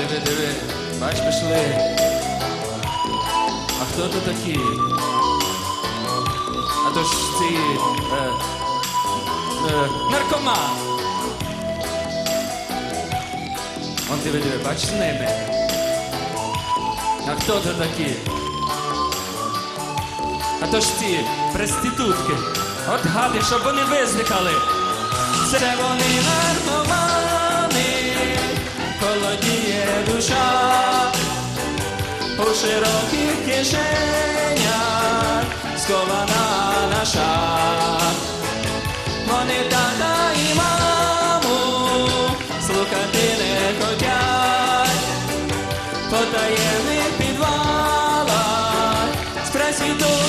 диви, диви. Бач, пішли. А хто то такі? А то ж ці. Е, е, наркоман. Он диви, диви, бач з ними. А хто то такі? А то ж ці проститутки. От гади, щоб вони визникали. Це вони душа у широких кишенях скована наша, вони тата і маму слухати не хотять, потаємних підвалах скресвіту.